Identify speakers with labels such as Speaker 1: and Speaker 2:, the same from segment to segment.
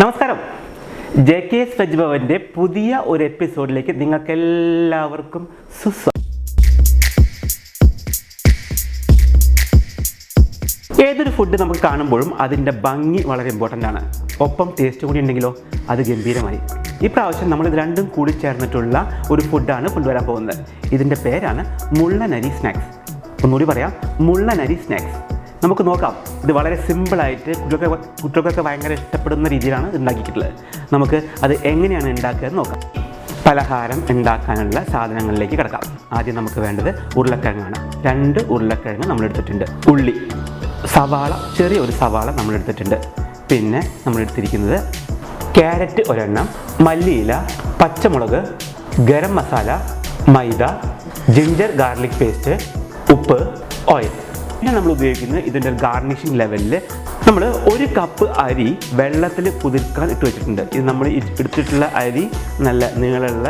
Speaker 1: നമസ്കാരം. J K S veg പുതിയ ഒരു എപ്പിസോഡിലേക്ക് നിങ്ങൾക്ക് എല്ലാവർക്കും സുസ്വാഗതം ഏതൊരു ഫുഡ് നമുക്ക് കാണുമ്പോഴും അതിന്റെ ഭംഗി വളരെ ഇമ്പോർട്ടന്റ് ആണ്. ഒപ്പം ടേസ്റ്റ് കൂടി ഉണ്ടെങ്കിലോ അത് ഗംഭീരമായി. ഈ പ്രാവശ്യം നമ്മൾ ഇത് രണ്ടും കൂടി ചേർന്നിട്ടുള്ള ഒരു ഫുഡാണ് കൊണ്ടുവരാൻ പോകുന്നത്. ഇതിന്റെ പേരാണ് മുള്ളനരി സ്നാക്സ്. ഒന്നുകൂടി പറയാം മുള്ളനരി സ്നാക്സ്. നമുക്ക് നോക്കാം. ഇത് വളരെ സിമ്പിളായിട്ട് കുട്ടികൾക്ക് കുട്ടികൾക്കൊക്കെ ഭയങ്കര ഇഷ്ടപ്പെടുന്ന രീതിയിലാണ് ഉണ്ടാക്കിയിട്ടുള്ളത്. നമുക്ക് അത് എങ്ങനെയാണ് ഉണ്ടാക്കുക നോക്കാം. പലഹാരം ഉണ്ടാക്കാനുള്ള സാധനങ്ങളിലേക്ക് കിടക്കാം. ആദ്യം നമുക്ക് വേണ്ടത് ഉരുളക്കിഴങ്ങാണ്. രണ്ട് ഉരുളക്കിഴങ്ങ് നമ്മൾ എടുത്തിട്ടുണ്ട് ഉള്ളി. സവാള ചെറിയ ഒരു സവാള നമ്മൾ എടുത്തിട്ടുണ്ട് പിന്നെ നമ്മൾ എടുത്തിരിക്കുന്നത് ക്യാരറ്റ് ഒരെണ്ണം മല്ലിയില പച്ചമുളക് garam masala maida ginger garlic paste ഉപ്പ് ഓയിൽ. പിന്നെ നമ്മൾ ഉപയോഗിക്കുന്നത് ഇതിന്റെ ഗാർണിഷിംഗ് ലെവലിൽ നമ്മൾ ഒരു കപ്പ് അരി വെള്ളത്തിൽ കുതിർക്കാൻ ഇട്ട് വെച്ചിട്ടുണ്ട്. ഇത് നമ്മൾ എടുത്തിട്ടുള്ള അരി നല്ല നീളമുള്ള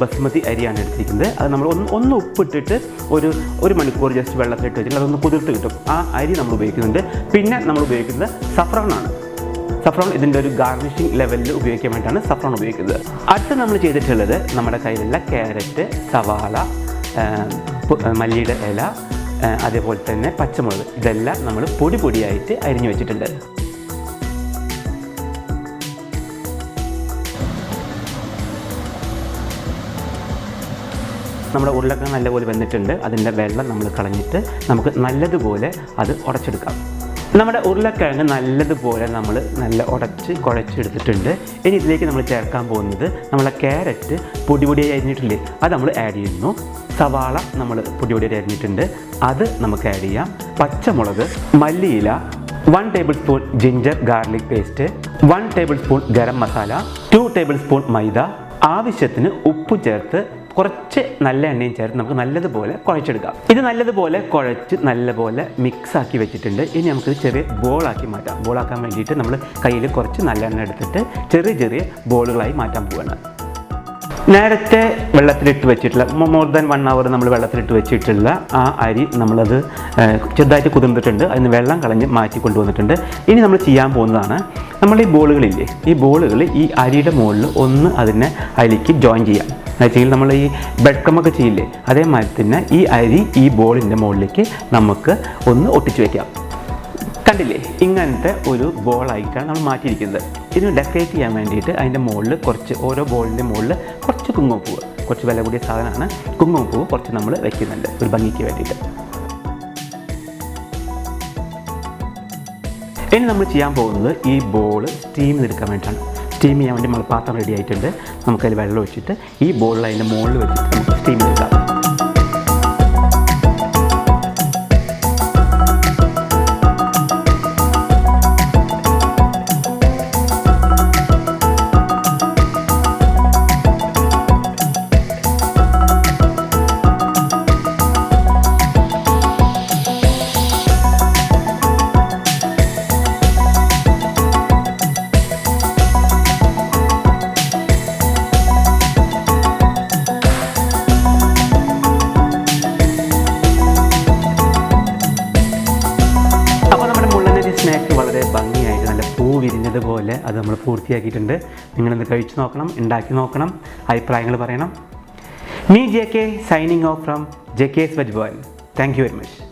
Speaker 1: ബസ്മതി അരിയാണ് എടുത്തിരിക്കുന്നത്. അത് നമ്മൾ ഒന്ന് ഒന്ന് ഉപ്പിട്ടിട്ട് ഒരു ഒരു മണിക്കൂർ ജസ്റ്റ് വെള്ളത്തിലിട്ട് വെച്ചിട്ട് അതൊന്ന് കുതിർത്ത് കിട്ടും. ആ അരി നമ്മൾ ഉപയോഗിക്കുന്നുണ്ട്. പിന്നെ നമ്മൾ ഉപയോഗിക്കുന്നത് സഫ്രോണാണ് സഫ്രോൺ ഇതിന്റെ ഒരു ഗാർണിഷിംഗ് ലെവലിൽ ഉപയോഗിക്കാൻ വേണ്ടിയിട്ടാണ് സഫ്രോൺ ഉപയോഗിക്കുന്നത്. അടുത്ത് നമ്മൾ ചെയ്തിട്ടുള്ളത് നമ്മുടെ കയ്യിലുള്ള ക്യാരറ്റ് സവാള മല്ലിയുടെ ഇല അതേപോലെ തന്നെ പച്ചമുളക്. ഇതെല്ലാം നമ്മൾ പൊടി പൊടിയായിട്ട് അരിഞ്ഞു വെച്ചിട്ടുണ്ട്. നമ്മുടെ ഉരുളക്കിഴങ്ങ് നല്ലപോലെ വെന്നിട്ടുണ്ട് അതിന്റെ വെള്ളം നമ്മൾ കളഞ്ഞിട്ട് നമുക്ക് നല്ലതുപോലെ അത് ഉടച്ചെടുക്കാം. നമ്മുടെ ഉരുളക്കിഴങ്ങ് നല്ലതുപോലെ നമ്മൾ നല്ല ഉടച്ച് കുഴച്ചെടുത്തിട്ടുണ്ട്. ഇനി ഇതിലേക്ക് നമ്മൾ ചേർക്കാൻ പോകുന്നത് നമ്മളെ ക്യാരറ്റ് പൊടിപൊടിയായി അരിഞ്ഞിട്ടില്ലേ? അത് നമ്മൾ ആഡ് ചെയ്യുന്നു. സവാള നമ്മൾ പൊടിപൊടിയായി അരിഞ്ഞിട്ടുണ്ട്. അത് നമുക്ക് ആഡ് ചെയ്യാം. പച്ചമുളക് മല്ലിയില one tablespoon ginger garlic paste one tablespoon garam masala two tablespoon maida ആവശ്യത്തിന് ഉപ്പ് ചേർത്ത് കുറച്ച് നല്ല എണ്ണയും ചേർത്ത് നമുക്ക് നല്ലതുപോലെ കുഴച്ചെടുക്കാം. ഇത് നല്ലതുപോലെ കുഴച്ച് നല്ലപോലെ മിക്സ് ആക്കി വെച്ചിട്ടുണ്ട്. ഇനി നമുക്കിത് ചെറിയ ബോളാക്കി മാറ്റാം. ബോളാക്കാൻ വേണ്ടിയിട്ട് നമ്മൾ കയ്യിൽ കുറച്ച് നല്ല എണ്ണ എടുത്തിട്ട് ചെറിയ ചെറിയ ബോളുകളായി മാറ്റാൻ പോവുകയാണ് നേരത്തെ വെള്ളത്തിലിട്ട് വെച്ചിട്ടുള്ള മോർ ദാൻ വൺ അവർ നമ്മൾ വെള്ളത്തിലിട്ട് വെച്ചിട്ടുള്ള ആ അരി നമ്മളത് ചെറുതായിട്ട് കുതിർന്നിട്ടുണ്ട്. അതിന് വെള്ളം കളഞ്ഞ് മാറ്റി കൊണ്ടുവന്നിട്ടുണ്ട്. ഇനി നമ്മൾ ചെയ്യാൻ പോകുന്നതാണ് നമ്മൾ ഈ ബോളുകളില്ലേ ഈ ബോളുകൾ ഈ അരിയുടെ മുകളിൽ ഒന്ന് അതിനെ അതിലേക്ക് ജോയിൻ ചെയ്യാം. എന്നുവെച്ചെങ്കിൽ നമ്മൾ ഈ ബ്രെഡ് ക്രമൊക്കെ ചെയ്യില്ലേ അതേമാതിരി തന്നെ ഈ അരി ഈ ബോളിന്റെ മുകളിലേക്ക് നമുക്ക് ഒന്ന് ഒട്ടിച്ച് വയ്ക്കാം കണ്ടില്ലേ? ഇങ്ങനത്തെ ഒരു ബോൾ ബോളായിട്ടാണ് നമ്മൾ മാറ്റിയിരിക്കുന്നത്. ഇതിന് ഡെക്കറേറ്റ് ചെയ്യാൻ വേണ്ടിയിട്ട് അതിന്റെ മുകളിൽ കുറച്ച് ഓരോ ബോളിന്റെ മുകളിൽ കുറച്ച് കുങ്കുമപ്പൂവ് കുറച്ച് വില കൂടിയ സാധനമാണ്. കുങ്കുമപ്പൂവ് കുറച്ച് നമ്മൾ വെക്കുന്നുണ്ട് ഒരു ഭംഗിക്ക് വേണ്ടിയിട്ട്. ഇനി നമ്മൾ ചെയ്യാൻ പോകുന്നത് ഈ ബോൾ സ്റ്റീം ചെയ്തെടുക്കാൻ വേണ്ടിയിട്ടാണ്. സ്റ്റീം ചെയ്യാൻ വേണ്ടി നമ്മൾ പാത്രം റെഡി ആയിട്ടുണ്ട്. നമുക്കതിൽ വെള്ളം ഒഴിച്ചിട്ട് ഈ ബോളിൽ അതിന്റെ മുകളിൽ വെച്ചിട്ട് സ്റ്റീം ചെയ്തെടുക്കാം വിരിഞ്ഞതുപോലെ അത് നമ്മൾ പൂർത്തിയാക്കിയിട്ടുണ്ട്. നിങ്ങളിന്ന് കഴിച്ചു നോക്കണം ഉണ്ടാക്കി നോക്കണം അഭിപ്രായങ്ങൾ പറയണം. Me J K signing off from J K S veg ബോയൻ thank you very much